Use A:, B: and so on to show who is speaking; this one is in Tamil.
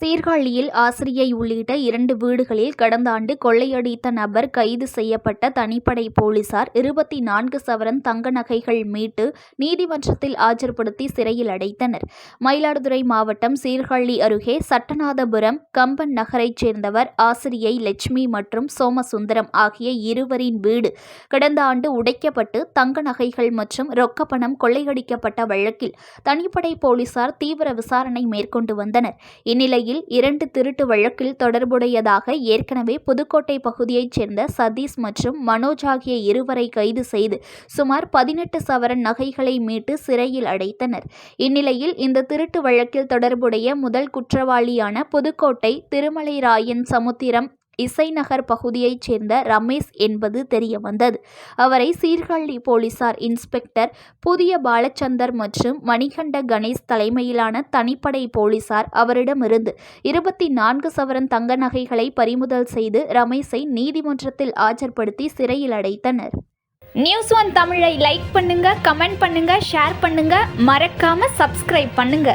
A: சீர்காழியில் ஆசிரியை உள்ளிட்ட இரண்டு வீடுகளில் கடந்த ஆண்டு கொள்ளையடித்த நபர் கைது செய்யப்பட்ட தனிப்படை போலீசார் இருபத்தி நான்கு சவரன் தங்க நகைகள் மீட்டு நீதிமன்றத்தில் ஆஜர்படுத்தி சிறையில் அடைத்தனர். மயிலாடுதுறை மாவட்டம் சீர்காழி அருகே சட்டநாதபுரம் கம்பன் நகரைச் சேர்ந்தவர் ஆசிரியை லட்சுமி மற்றும் சோமசுந்தரம் ஆகிய இருவரின் வீடு கடந்த ஆண்டு உடைக்கப்பட்டு தங்க நகைகள் மற்றும் ரொக்கப்பணம் கொள்ளையடிக்கப்பட்ட வழக்கில் தனிப்படை போலீசார் தீவிர விசாரணை மேற்கொண்டு வந்தனர். இந்நிலையில் இரண்டு திருட்டு வழக்கில் தொடர்புடையதாக ஏற்கனவே புதுக்கோட்டை பகுதியைச் சேர்ந்த சதீஷ் மற்றும் மனோஜ் ஆகிய இருவரை கைது செய்து சுமார் பதினெட்டு சவரன் நகைகளை மீட்டு சிறையில் அடைத்தனர். இந்நிலையில் இந்த திருட்டு வழக்கில் தொடர்புடைய முதல் குற்றவாளியான புதுக்கோட்டை திருமலைராயன் சமுத்திரம் இசைநகர் பகுதியைச் சேர்ந்த ரமேஷ் என்பது தெரியவந்தது. அவரை சீர்காழி போலீசார் இன்ஸ்பெக்டர் புதிய பாலச்சந்தர் மற்றும் மணிகண்ட கணேஷ் தலைமையிலான தனிப்படை போலீசார் அவரிடமிருந்து இருபத்தி நான்கு சவரன் தங்க நகைகளை பறிமுதல் செய்து ரமேஷை நீதிமன்றத்தில் ஆஜர்படுத்தி சிறையில் அடைத்தனர். நியூஸ் ஒன் தமிழை லைக் பண்ணுங்க கமெண்ட் பண்ணுங்க ஷேர் பண்ணுங்க. மறக்காம சப்ஸ்கிரைப் பண்ணுங்க.